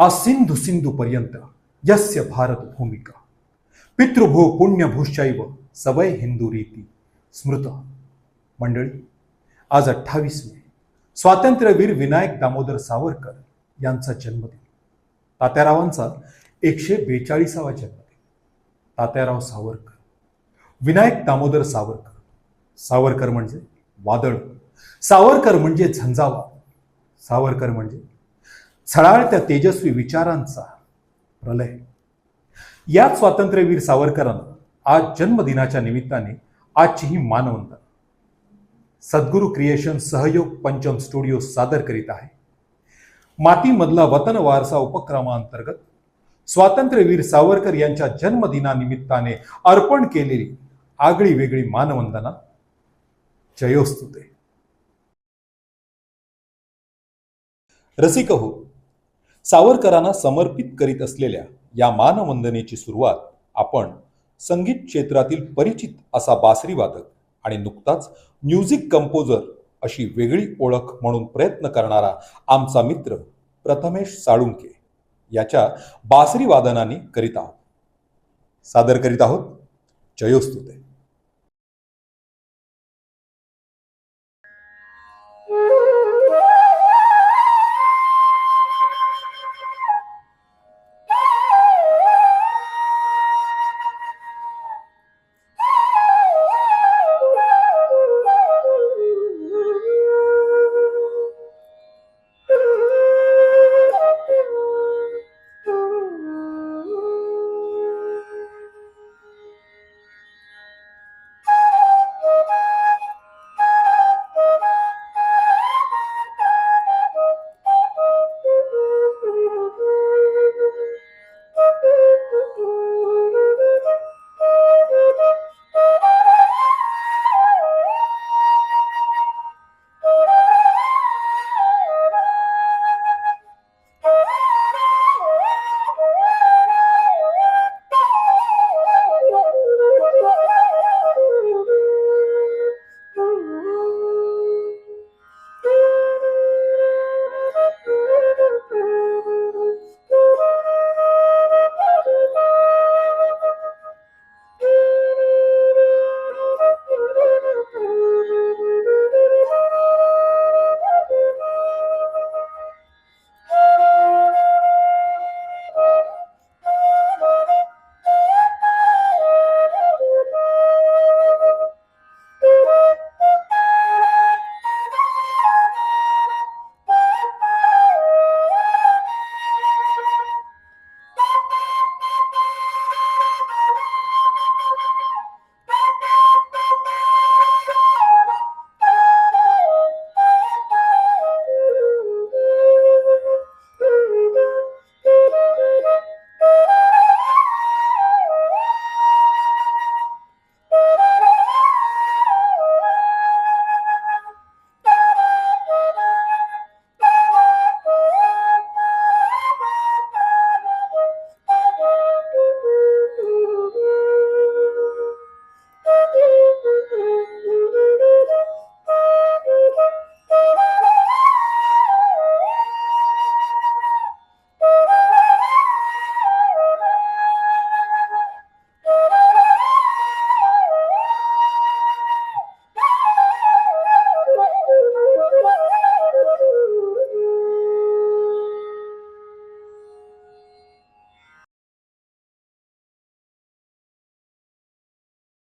आसिंधु सिंधू पर्यंत यस्य भारत भूमिका। पितृभू पुण्यभूश्चैव सवय हिंदू रीती। स्मृत। मंडळी आज अठ्ठावीस मे स्वातंत्र्यवीर विनायक दामोदर सावरकर यांचा जन्मदिन। तात्यारावांचा एकशे बेचाळीसावा जन्मदिन। तात्याराव सावरकर। विनायक दामोदर सावरकर। सावरकर म्हणजे वादळ। सावरकर म्हणजे झंझावा सावरकर म्हणजे छळाळत्या तेजस्वी विचारांचा प्रलय. याच स्वातंत्र्यवीर सावरकरांना आज जन्मदिनाच्या निमित्ताने आजची ही मानवंदना. सद्गुरू क्रिएशन सहयोग पंचम स्टुडिओ सादर करीत आहे. मातीमधला वतन वारसा उपक्रमांतर्गत स्वातंत्र्यवीर सावरकर यांच्या जन्मदिनानिमित्ताने अर्पण केलेली आगळी वेगळी मानवंदना. जयोस्तुते. रसिक हो सावरकरांना समर्पित करीत असलेल्या या मानवंदनेची सुरुवात आपण संगीत क्षेत्रातील परिचित असा बासरी वादक आणि नुकताच म्युझिक कंपोजर अशी वेगळी ओळख म्हणून प्रयत्न करणारा आमचा मित्र प्रथमेश साळुंके याच्या बासरी वादनाने करीत आहोत. सादर करीत आहोत. जयोस्तुते.